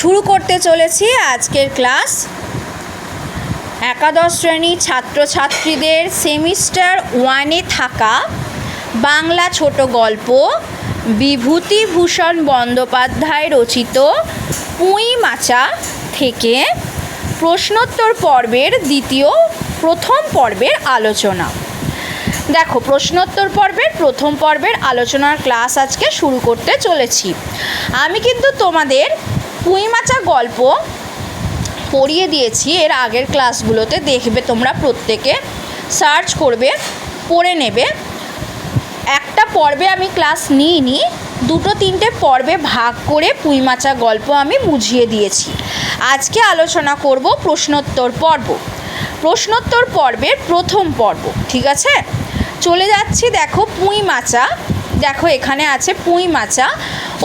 শুরু করতে চলেছি আজকের ক্লাস। একাদশ শ্রেণির ছাত্রছাত্রীদের সেমিস্টার ওয়ানে থাকা বাংলা ছোট গল্প বিভূতিভূষণ বন্দ্যোপাধ্যায় রচিত পুঁই মাচা থেকে প্রশ্নোত্তর পর্বের দ্বিতীয় প্রথম পর্বের আলোচনা। দেখো, প্রশ্নোত্তর পর্বের প্রথম পর্বের আলোচনার ক্লাস আজকে শুরু করতে চলেছি। আমি কিন্তু তোমাদের পুঁইমাচা গল্প পড়িয়ে দিয়েছি। এর আগের ক্লাসগুলোতে দেখবে তোমরা প্রত্যেকে। সার্চ করবে, পড়ে নেবে। একটা পর্বে আমি ক্লাস নিইনি, দুটো তিনটে পর্বে ভাগ করে পুঁইমাচা গল্প আমি বুঝিয়ে দিয়েছি। আজকে আলোচনা করব প্রশ্নোত্তর পর্ব। প্রশ্নোত্তর পর্বের প্রথম পর্ব, ঠিক আছে? চলে যাচ্ছি, দেখো পুঁই মাচা। দেখো এখানে আছে পুঁই মাচা।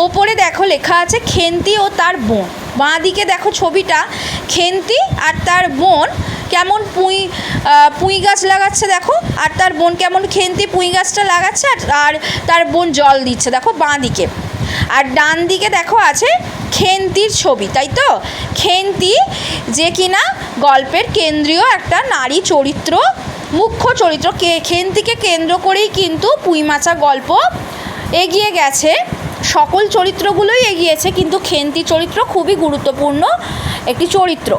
ওপরে দেখো লেখা আছে খেন্তি ও তার বোন। বাঁ দিকে দেখো ছবিটা, খেন্তি আর তার বোন কেমন পুঁই পুঁই গাছ লাগাচ্ছে দেখো, আর তার বোন কেমন খেন্তি পুঁই গাছটা লাগাচ্ছে আর তার বোন জল দিচ্ছে দেখো বাঁ দিকে আর ডান দিকে দেখো আছে খেন্তির ছবি, তাই তো? খেন্তি যে কিনা গল্পের কেন্দ্রীয় একটা নারী চরিত্র, মুখ্য চরিত্র। কে, খেন্তিকে কেন্দ্র করেই কিন্তু পুঁই পুঁইমাচা গল্প এগিয়ে গেছে। সকল চরিত্রগুলোই এগিয়েছে, কিন্তু খেন্তি চরিত্র খুবই গুরুত্বপূর্ণ একটি চরিত্র।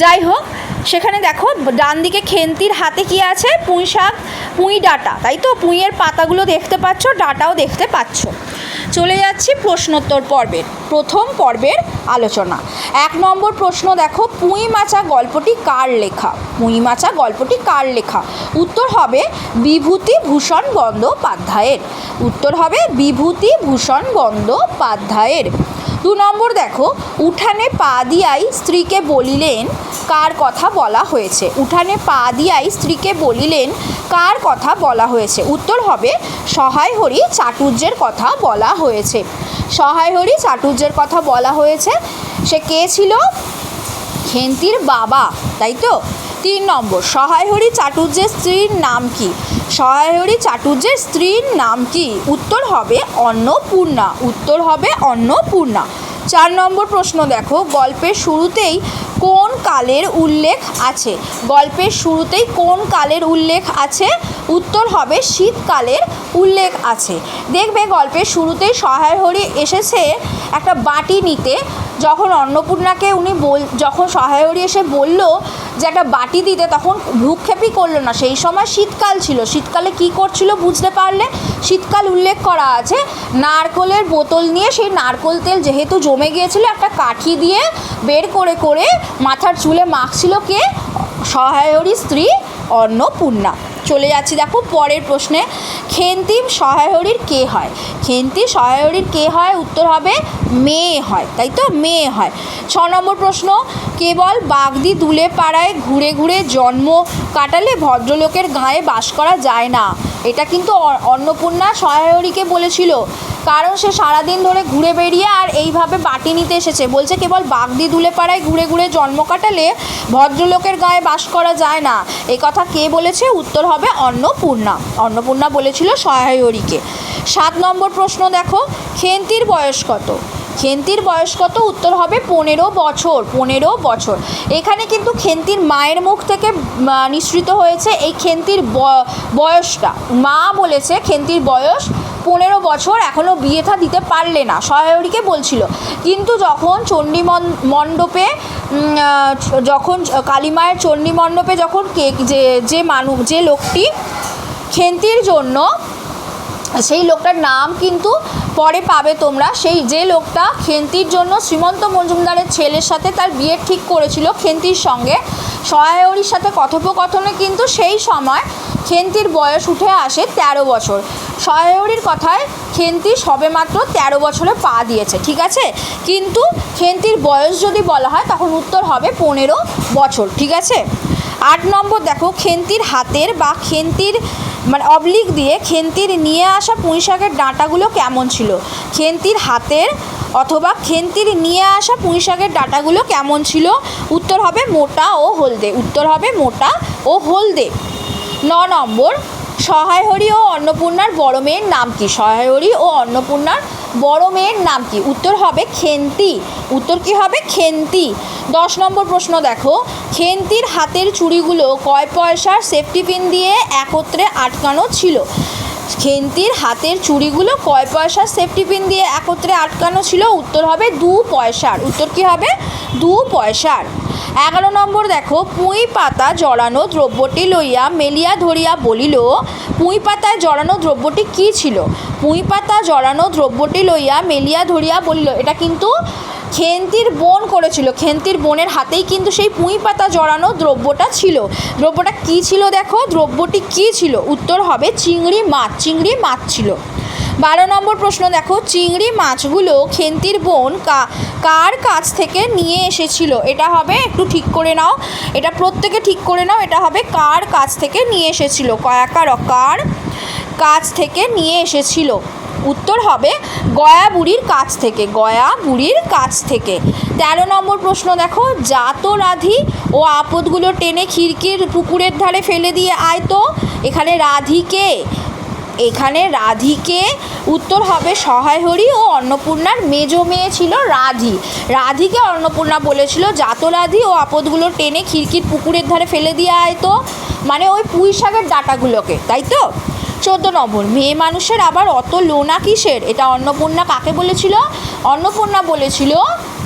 যাই হোক, সেখানে দেখো ডান দিকে খেন্তির হাতে কি আছে? পুঁই শাক পুঁই ডাটা, তাই তো? পুঁইয়ের পাতাগুলো দেখতে পাচ্ছ, ডাটাও দেখতে পাচ্ছ। চলে যাচ্ছি প্রশ্নোত্তর পর্বের প্রথম পর্বের আলোচনা। এক নম্বর প্রশ্ন দেখো, পুঁই মাচা গল্পটি কার লেখা? পুঁই মাচা গল্পটি কার লেখা? উত্তর হবে বিভূতিভূষণ বন্দ্যোপাধ্যায়ের উত্তর হবে বিভূতিভূষণ বন্দ্যোপাধ্যায়ের দু নম্বর দেখো, উঠানে পা দিয়াই স্ত্রীকে বলিলেন, কার কথা বলা হয়েছে? উঠানে পা দিয়াই স্ত্রীকে বলিলেন, কার কথা বলা হয়েছে? উত্তর হবে, সহায় হরি চাটুর্যের কথা বলা হয়েছে। সহায় হরি চাটুর্যের কথা বলা হয়েছে। সে কে ছিল? খেন্তির বাবা, তাই তো? তিন নম্বর, সহায়হরি চাটুর্যের স্ত্রীর নাম কি? সহায়হরি চাটুর্যের স্ত্রীর নাম কি? উত্তর হবে অন্নপূর্ণা, উত্তর হবে অন্নপূর্ণা। চার নম্বর প্রশ্ন দেখো, গল্পের শুরুতেই কোন কালের উল্লেখ আছে? গল্পের শুরুতেই কোন কালের উল্লেখ আছে? উত্তর হবে শীতকালের উল্লেখ আছে। দেখবে গল্পের শুরুতেই সহায়হরি এসেছে একটা বাটি নিতে, যখন অন্নপূর্ণাকে উনি বল যখন সহায়রী এসে বলল যে একটা বাটি দিতে তখন ভ্রুক্ষেপই করল না। সেই সময় শীতকাল ছিল। শীতকালে কি করছিল বুঝতে পারলে? শীতকাল উল্লেখ করা আছে। নারকোলের বোতল নিয়ে সেই নারকোল তেল যেহেতু জমে গিয়েছিল, একটা কাঠি দিয়ে বের করে করে মাথার চুলে মাখছিল কে? সহায়রী স্ত্রী অন্নপূর্ণা। চলে যাচ্ছি। দেখো, পরের প্রশ্নে, খেন্তিম সহায়হরির কে হয়? খেন্তি সহায়হরির কে হয়? উত্তর হবে মেয়ে হয়। তাই তো? মেয়ে হয়। ছ নম্বর প্রশ্ন, কেবল বাগদি দুলে পাড়ায় ঘুরে ঘুরে জন্ম কাটালে ভদ্রলোকের গায়ে বাস করা যায় না। এটা কিন্তু অন্নপূর্ণা সহায়রীকে বলেছিল। কারণ সে সারাদিন ধরে ঘুরে বেরিয়ে আর এইভাবে বাটি নিতে এসেছে। বলছে কেবল বাগদি দুলে পাড়ায় ঘুরে ঘুরে জন্ম কাটালে ভদ্রলোকের গায়ে বাস করা যায় না। এ কথা কে বলেছে? উত্তর হবে অন্নপূর্ণা। অন্নপূর্ণা বলেছিল সহায়রীকে। সাত নম্বর প্রশ্ন দেখো, খেন্তির বয়স কত? খেন্তির বয়স কত? উত্তর হবে পনেরো বছর পনেরো বছর। এখানে কিন্তু খেন্তির মায়ের মুখ থেকে নিঃসৃত হয়েছে এই খেন্তির বয়সটা। মা বলেছে খেন্তির বয়স পনেরো বছর, এখনও বিয়েথা দিতে পারলে না, সহায়রীকে বলছিল। কিন্তু যখন চণ্ডী মণ্ডপে যখন কালীমায়ের চণ্ডী মণ্ডপে যখন কে, যে যে মানুষ যে লোকটি খেন্তির জন্য, সেই লোকটার নাম কিন্তু পরে পাবে তোমরা। সেই যে লোকটা খেন্তির জন্য শ্রীমন্ত মজুমদারের ছেলের সাথে তার বিয়ে ঠিক করেছিল খেন্তির সঙ্গে সহায়রীর সাথে কথোপকথনে কিন্তু সেই সময় খেন্তির বয়স উঠে আসে ১৩ বছর। সহায়রীর কথায় খেন্তি সবেমাত্র ১৩ বছরে পা দিয়েছে, ঠিক আছে? কিন্তু খেন্তির বয়স যদি বলা হয় তখন উত্তর হবে পনেরো বছর, ঠিক আছে? আট নম্বর দেখো, খেন্তির হাতের বা খেন্তির মানে অবলিক দিয়ে খেন্তির নিয়ে আসা পুঁইশাকের ডাঁটাগুলো কেমন ছিল? খেন্তির হাতের অথবা খেন্তির নিয়ে আসা পুঁইশাকের ডাঁটাগুলো কেমন ছিল? উত্তর হবে মোটা ও হলদে। উত্তর হবে মোটা ও হলদে। ন নম্বর, সহায়হরি ও অন্নপূর্ণার বড় মেয়ের নাম কি? সহায়হরি ও অন্নপূর্ণার বড় মেয়ের নাম কি? উত্তর হবে খেন্তি। উত্তর কি হবে? খেন্তি। দশ নম্বর প্রশ্ন দেখো। খেন্তির হাতের চুড়িগুলো কয় পয়সার সেফটি পিন দিয়ে একত্রে আটকানো ছিল? খেন্তির হাতের চুড়িগুলো কয় পয়সার সেফটি পিন দিয়ে একত্রে আটকানো ছিল? উত্তর হবে দু পয়সার। উত্তর কি হবে? দু পয়সার। এগারো নম্বর দেখো। পুঁই পাতা জড়ানো দ্রব্যটি লইয়া মেলিয়া ধরিয়া বলিল, পুঁই পাতায় জড়ানো দ্রব্যটি কী ছিল? পুঁই পাতা জড়ানো দ্রব্যটি লইয়া মেলিয়া ধরিয়া বলিল, এটা কিন্তু খেন্তির বোন করেছিল। খেন্তির বোনের হাতেই কিন্তু সেই পুঁই পাতা জড়ানো দ্রব্যটা ছিল। দ্রব্যটা কী ছিল দেখো? দ্রব্যটি কী ছিল? উত্তর হবে চিংড়ি মাছ। চিংড়ি মাছ ছিল। বারো নম্বর প্রশ্ন দেখো, চিংড়ি মাছগুলো খেন্তির বোন কার কাছ থেকে নিয়ে এসেছিল? এটা হবে একটু ঠিক করে নাও। এটা প্রত্যেকে ঠিক করে নাও, এটা হবে কার কাছ থেকে নিয়ে এসেছিল? কয়াকার কার কাছ থেকে নিয়ে এসেছিল। উত্তর হবে গয়া বুড়ির কাছ থেকে, গয়া বুড়ির কাছ থেকে। তেরো নম্বর প্রশ্ন দেখো, জাত রাধি ও আপদগুলো টেনে খিড়কির পুকুরের ধারে ফেলে দিয়ে আয় তো। এখানে রাধিকে এখানে রাধিকে উত্তর হবে সহায় হরি ও অন্নপূর্ণার মেজো মেয়ে ছিল রাধি। রাধিকে অন্নপূর্ণা বলেছিল, জাত রাধি ও আপদগুলো টেনে খিড়কির পুকুরের ধারে ফেলে দিয়ে আয় তো। মানে ওই পুঁই শাকের ডাটাগুলোকে, তাই তো? চোদ্দ নম্বর। মেয়ে মানুষের আবার অত লোনা কিসের? এটা অন্নপূর্ণা কাকে বলেছিল? অন্নপূর্ণা বলেছিল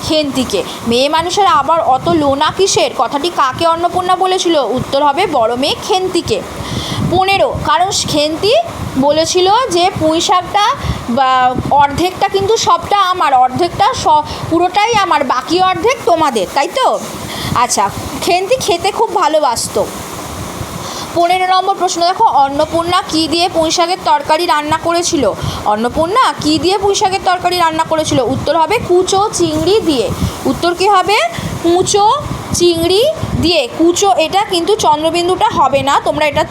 খেন্তিকে মেয়ে মানুষের আবার অত লোনা কিসের? কথাটি কাকে অন্নপূর্ণা বলেছিল? উত্তর হবে বড় মেয়ে খেন্তিকে। পনেরো, কারণ খেন্তি বলেছিল যে পুঁই শাকটা অর্ধেকটা কিন্তু সবটা আমার, অর্ধেকটা স, পুরোটাই আমার, বাকি অর্ধেক তোমাদের, তাই তো? আচ্ছা খেন্তি খেতে খুব ভালোবাসতো। পনেরো নম্বর প্রশ্ন, দেখো অন্নপূর্ণা কী দিয়ে পুঁই শাকের তরকারি রান্না করেছিল? অন্নপূর্ণা কী দিয়ে পুঁই শাকের তরকারি রান্না করেছিল? উত্তর হবে কুচো চিংড়ি দিয়ে। উত্তর কী হবে? কুচো চিংড়ি দিয়ে। কুচো এটা কিন্তু চন্দ্রবিন্দুটা হবে না, তোমরা এটা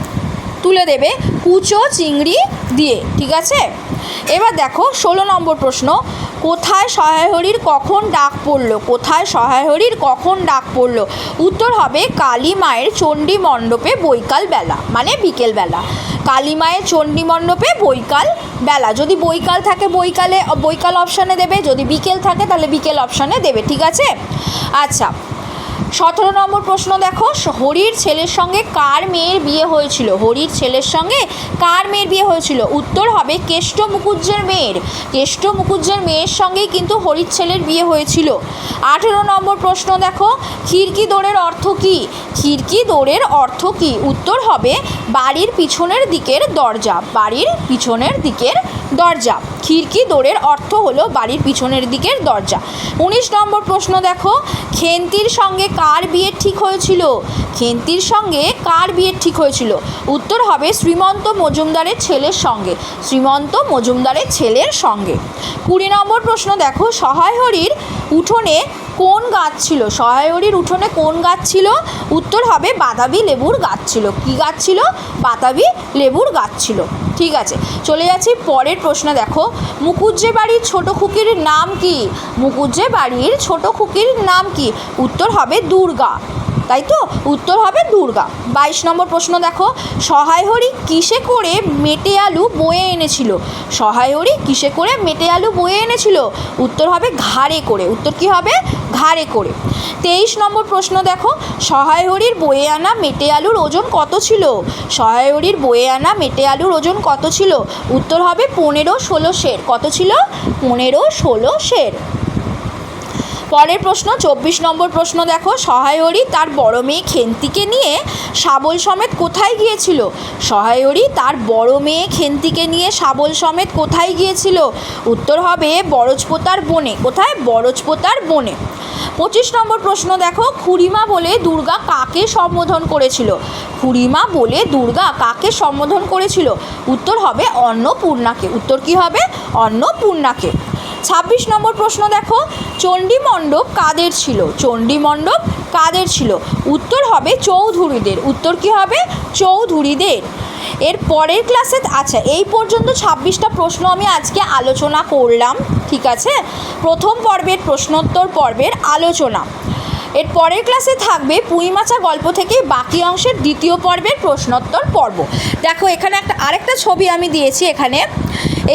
তুলে দেবে। কুচো চিংড়ি দিয়ে, ঠিক আছে? এবার দেখো ষোলো নম্বর প্রশ্ন কোথায় সহায় হরির কখন ডাক পড়ল? কোথায় সহায় হরির কখন ডাক পড়ল? উত্তর হবে কালী মায়ের চণ্ডী মণ্ডপে বৈকাল বেলা মানে বিকেল বেলা। কালী মায়ের চণ্ডী মণ্ডপে বৈকাল বেলা। যদি বৈকাল থাকে, বৈকালে, বৈকাল অপশানে দেবে। যদি বিকেল থাকে, তাহলে বিকেল অপশানে দেবে। ঠিক আছে? আচ্ছা সতেরো নম্বর প্রশ্ন দেখো হরির ছেলের সঙ্গে কার মেয়ের বিয়ে হয়েছিল? হরির ছেলের সঙ্গে কার মেয়ের বিয়ে হয়েছিল? উত্তর হবে কেষ্ট মুকুজ্জের মেয়ের। কেষ্ট মুকুজ্জের মেয়ের সঙ্গেই কিন্তু হরির ছেলের বিয়ে হয়েছিল। আঠেরো নম্বর প্রশ্ন দেখো, খিড়কি দৌড়ের অর্থ কী? খিড়কি দৌড়ের অর্থ কী? উত্তর হবে বাড়ির পিছনের দিকের দরজা। বাড়ির পিছনের দিকের দরজা। খিড়কি দৌড়ের অর্থ হলো বাড়ির পিছনের দিকের দরজা। উনিশ নম্বর প্রশ্ন দেখো, খেন্তির সঙ্গে কার বিয়ে ঠিক হয়েছিল? খেন্তির সঙ্গে কার বিয়ে ঠিক হয়েছিল? উত্তর হবে শ্রীমন্ত মজুমদারের ছেলের সঙ্গে। শ্রীমন্ত মজুমদারের ছেলের সঙ্গে। কুড়ি নম্বর প্রশ্ন দেখো সহায় হরির উঠোনে কোন গাছ ছিল? সহায় হরির উঠোনে কোন গাছ ছিল? উত্তর হবে বাদাবি লেবুর গাছ ছিল। কি গাছ ছিল? বাতাবি লেবুর গাছ ছিল। ঠিক আছে, চলে যাচ্ছি পরের প্রশ্ন। দেখো মুকুজ্জে বাড়ির ছোট খুকির নাম কি? মুকুজ্জে বাড়ির ছোট খুকির নাম কি? উত্তর হবে দুর্গা। তাই তো? উত্তর হবে দুর্গা। বাইশ নম্বর প্রশ্ন দেখো সহায় হরি কিসে করে মেটে আলু বয়ে এনেছিল? সহায় হরি কিসে করে মেটে আলু বয়ে এনেছিল? উত্তর হবে ঘাড়ে করে। উত্তর কি হবে? ঘাড়ে করে। তেইশ নম্বর প্রশ্ন দেখো সহায় হরির বয়ে আনা মেটে আলুর ওজন কত ছিল? সহায় হরির বয়ে আনা মেটে আলুর ওজন কত ছিল? উত্তর হবে পনেরো ষোলো শের। কত ছিল? পনেরো ষোলো শের। পরের প্রশ্ন, চব্বিশ নম্বর প্রশ্ন দেখো। সহায়রী তার বড় মেয়ে খেন্তিকে নিয়ে শাবল সমেত কোথায় গিয়েছিল? সহায়রী তার বড় মেয়ে খেন্তিকে নিয়ে শাবল সমেত কোথায় গিয়েছিল? উত্তর হবে বরজপোতার বনে। কোথায়? বরজপোতার বনে। পঁচিশ নম্বর প্রশ্ন দেখো, খুড়িমা বলে দুর্গা কাকে সম্বোধন করেছিল? খুড়িমা বলে দুর্গা কাকে সম্বোধন করেছিল? উত্তর হবে অন্নপূর্ণাকে। উত্তর কি হবে? অন্নপূর্ণাকে। ছাব্বিশ নম্বর প্রশ্ন দেখো, চণ্ডী মণ্ডপ কাদের ছিল? চণ্ডী মণ্ডপ কাদের ছিল? উত্তর হবে চৌধুরীদের। উত্তর কি হবে? চৌধুরীদের। এর পরের ক্লাসে আচ্ছা এই পর্যন্ত ছাব্বিশটা প্রশ্ন আমি আজকে আলোচনা করলাম, ঠিক আছে? প্রথম পর্বের প্রশ্নোত্তর পর্বের আলোচনা। এর পরের ক্লাসে থাকবে পুঁইমাচা গল্প থেকে বাকি অংশের দ্বিতীয় পর্বের প্রশ্নোত্তর পর্ব। দেখো, এখানে একটা, আরেকটা ছবি আমি দিয়েছি এখানে।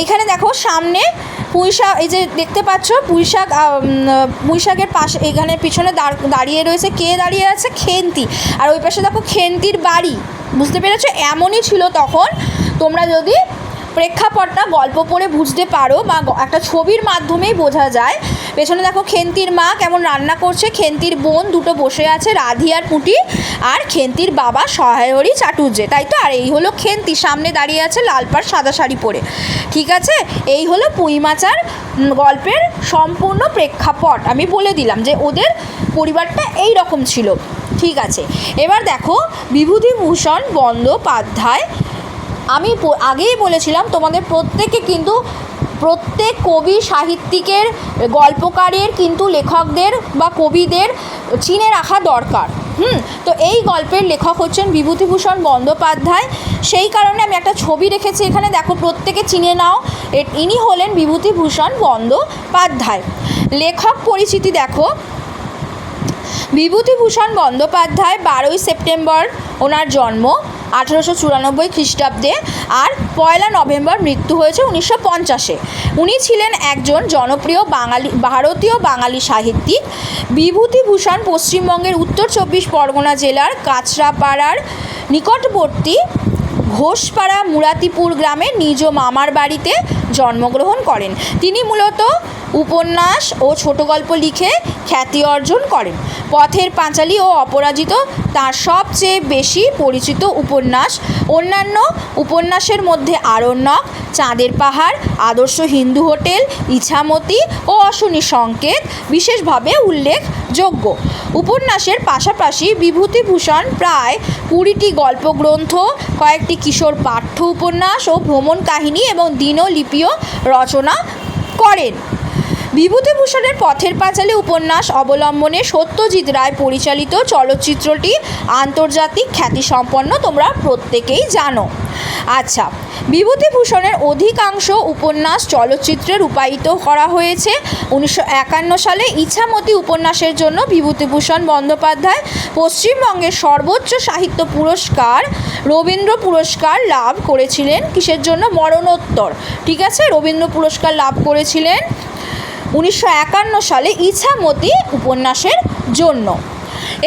এইখানে দেখো, সামনে পুঁই শাক এই যে দেখতে পাচ্ছ পুঁই শাক পুঁই শাকের পাশে, এখানে পিছনে দাঁড়- দাঁড়িয়ে রয়েছে, কে দাঁড়িয়ে আছে? খেন্তি। আর ওই পাশে দেখো খেন্তির বাড়ি। বুঝতে পেরেছ? এমনই ছিল তখন। তোমরা যদি প্রেক্ষাপটটা গল্প পড়ে বুঝতে পারো বা একটা ছবির মাধ্যমেই বোঝা যায়। পেছনে দেখো খেন্তির মা কেমন রান্না করছে। খেন্তির বোন দুটো বসে আছে, রাধি আর পুঁটি, আর খেন্তির বাবা সহায়রী চাটুর্যে। তাই তো? আর এই হলো খেন্তি, সামনে দাঁড়িয়ে আছে লাল পাড় সাদা শাড়ি পরে। ঠিক আছে? এই হলো পুঁইমাচার গল্পের সম্পূর্ণ প্রেক্ষাপট। আমি বলে দিলাম যে ওদের পরিবারটা এই রকম ছিল। ঠিক আছে? এবার দেখো, বিভূতিভূষণ বন্দ্যোপাধ্যায় আমি আগেই বলেছিলাম, তোমাদের প্রত্যেকে কিন্তু, প্রত্যেক কবি সাহিত্যিকের গল্পকারের কিন্তু লেখকদের বা কবিদের চিনে রাখা দরকার। হুম? তো এই গল্পের লেখক হচ্ছেন বিভূতিভূষণ বন্দ্যোপাধ্যায়। সেই কারণে আমি একটা ছবি রেখেছি এখানে, দেখো প্রত্যেকে চিনে নাও। ইনি হলেন বিভূতিভূষণ বন্দ্যোপাধ্যায়। লেখক পরিচিতি দেখো। বিভূতিভূষণ বন্দ্যোপাধ্যায়, বারোই সেপ্টেম্বর ওনার জন্ম। আঠেরোশো চুরানব্বই খ্রিস্টাব্দে আর পয়লা নভেম্বর মৃত্যু হয়েছে উনিশশো পঞ্চাশে। উনি ছিলেন একজন জনপ্রিয় বাঙালি, ভারতীয় বাঙালি সাহিত্যিক। বিভূতিভূষণ পশ্চিমবঙ্গের উত্তর চব্বিশ পরগনা জেলার কাঁচরাপাড়ার নিকটবর্তী ঘোষপাড়া মুরাতিপুর গ্রামে নিজ মামার বাড়িতে জন্মগ্রহণ করেন। তিনি মূলত উপন্যাস ও ছোট গল্প লিখে খ্যাতি অর্জন করেন। পথের পাঁচালী ও অপরাজিত তার সবচেয়ে বেশি পরিচিত উপন্যাস। অন্যান্য উপন্যাসের মধ্যে আরণ্যক, চাঁদের পাহাড়, আদর্শ হিন্দু হোটেল, ইছামতি ও অশনি সংকেত বিশেষভাবে উল্লেখযোগ্য। উপন্যাসের পাশাপাশি বিভূতিভূষণ প্রায় কুড়িটি গল্পগ্রন্থ, কয়েকটি কিশোর পাঠ্য উপন্যাস ও ভ্রমণ কাহিনী এবং দিনলিপিও রচনা করেন। বিভূতিভূষণের পথের পাঁচালী উপন্যাস অবলম্বনে সত্যজিৎ রায় পরিচালিত চলচ্চিত্রটি আন্তর্জাতিক খ্যাতিসম্পন্ন, তোমরা প্রত্যেকেই জানো। আচ্ছা বিভূতিভূষণের অধিকাংশ উপন্যাস চলচ্চিত্রে রূপায়িত করা হয়েছে। উনিশশো একান্ন সালে ইছামতি উপন্যাসের জন্য বিভূতিভূষণ বন্দ্যোপাধ্যায় পশ্চিমবঙ্গের সর্বোচ্চ সাহিত্য পুরস্কার, রবীন্দ্র পুরস্কার লাভ করেছিলেন। কিসের জন্য? মরণোত্তর। ঠিক আছে? রবীন্দ্র পুরস্কার লাভ করেছিলেন। উনিশশো একান্ন সালে ইছামতি উপন্যাসের জন্য।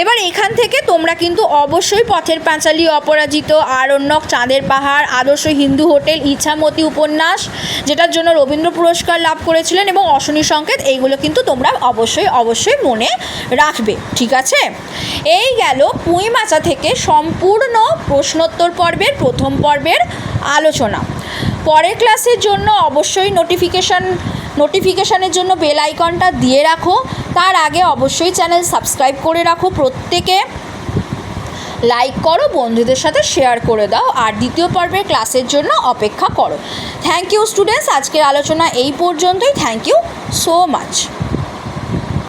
এবার এখান থেকে তোমরা কিন্তু অবশ্যই পথের পাঁচালী, অপরাজিত, আরণ্যক, চাঁদের পাহাড়, আদর্শ হিন্দু হোটেল, ইছামতি উপন্যাস, যেটার জন্য রবীন্দ্র পুরস্কার লাভ করেছিলেন এবং অশনি সংকেত, এইগুলো কিন্তু তোমরা অবশ্যই অবশ্যই মনে রাখবে, ঠিক আছে? এই গেল পুঁই মাচা থেকে সম্পূর্ণ প্রশ্নোত্তর পর্বের প্রথম পর্বের আলোচনা। পরের ক্লাসের জন্য অবশ্যই নোটিফিকেশান নোটিফিকেশানের জন্য বেল আইকনটা দিয়ে রাখো। তার আগে অবশ্যই চ্যানেল সাবস্ক্রাইব করে রাখো। প্রত্যেকে লাইক করো, বন্ধুদের সাথে শেয়ার করে দাও। আর দ্বিতীয় পর্বের ক্লাসের জন্য অপেক্ষা করো। থ্যাংক ইউ স্টুডেন্টস আজকের আলোচনা এই পর্যন্তই। Thank you so much